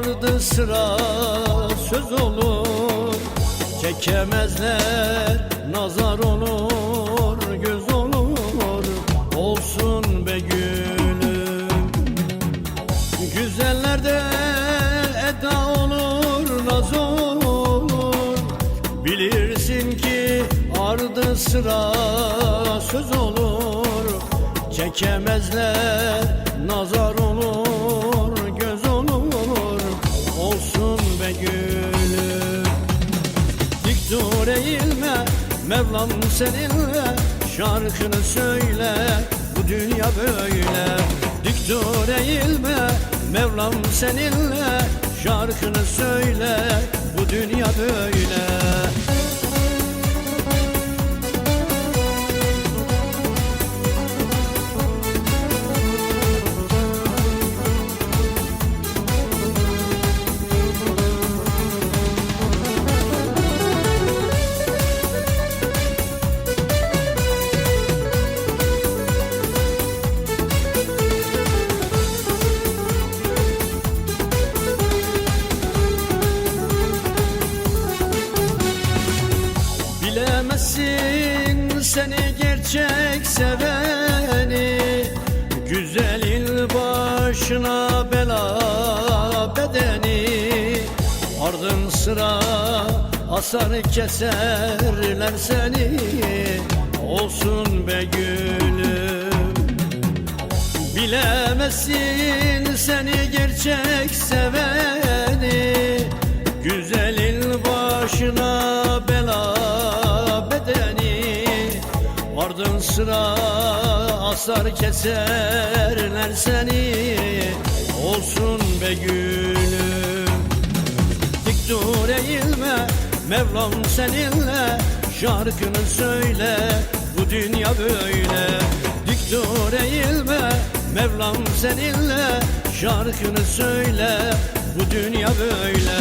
ardı sıra söz olur. Çekemezler nazar olur göz olur. Olsun be gülüm. Güzellerde eda olur naz olur. Bilirsin ki ardı sıra söz olur. Çekemezler nazar olur dur eğilme Mevlam seninle. Şarkını söyle Bu dünya böyle. Dik dur eğilme Mevlam seninle. Şarkını söyle Bu dünya böyle Bilemezsin seni gerçek seveni Güzelin başına bela bedeni Ardın sıra asar keserler seni Olsun be gülüm. Bilemezsin seni gerçek seveni Güzelin Sıra asar keserler seni. Olsun be gülüm. Dik dur eğilme Mevlam seninle. Şarkını söyle Bu dünya böyle. Dik dur eğilme Mevlam seninle. Şarkını söyle Bu dünya böyle.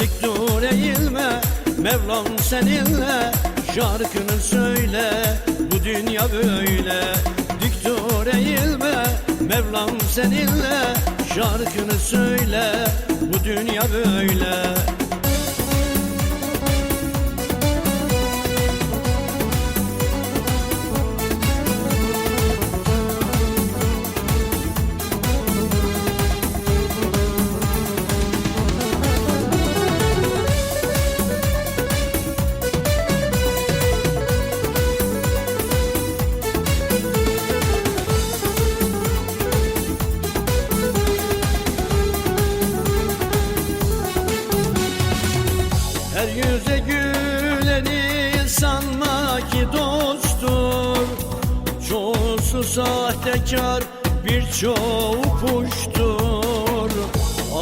Dik dur eğilme Mevlam seninle. Şarkını söyle dünya böyle. Dik dur eğilme Mevlam seninle. Şarkını söyle Bu dünya böyle ki dosttur. Çoğusu sahtekar birçoğu kuştur.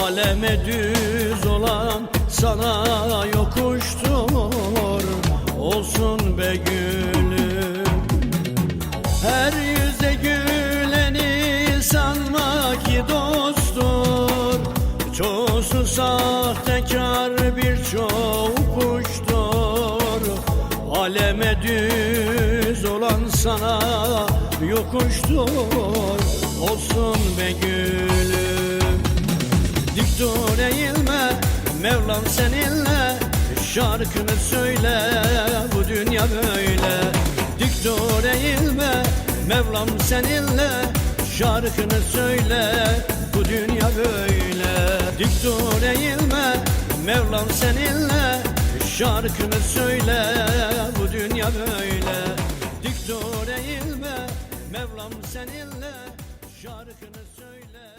Aleme düz olan sana yokuştur. Olsun be gülüm. Her yüze güleni sanma ki dosttur. Çoğusu sahtekar birçoğu yokuştur Olsun be gülüm. Dik dur eğilme Mevlam seninle. Şarkını söyle Bu dünya böyle. Dik dur eğilme Mevlam seninle. Şarkını söyle Bu dünya böyle. Dik dur eğilme Mevlam seninle. Şarkını söyle Bu dünya böyle. Dik dur eğilme Mevlam seninle şarkını söyle.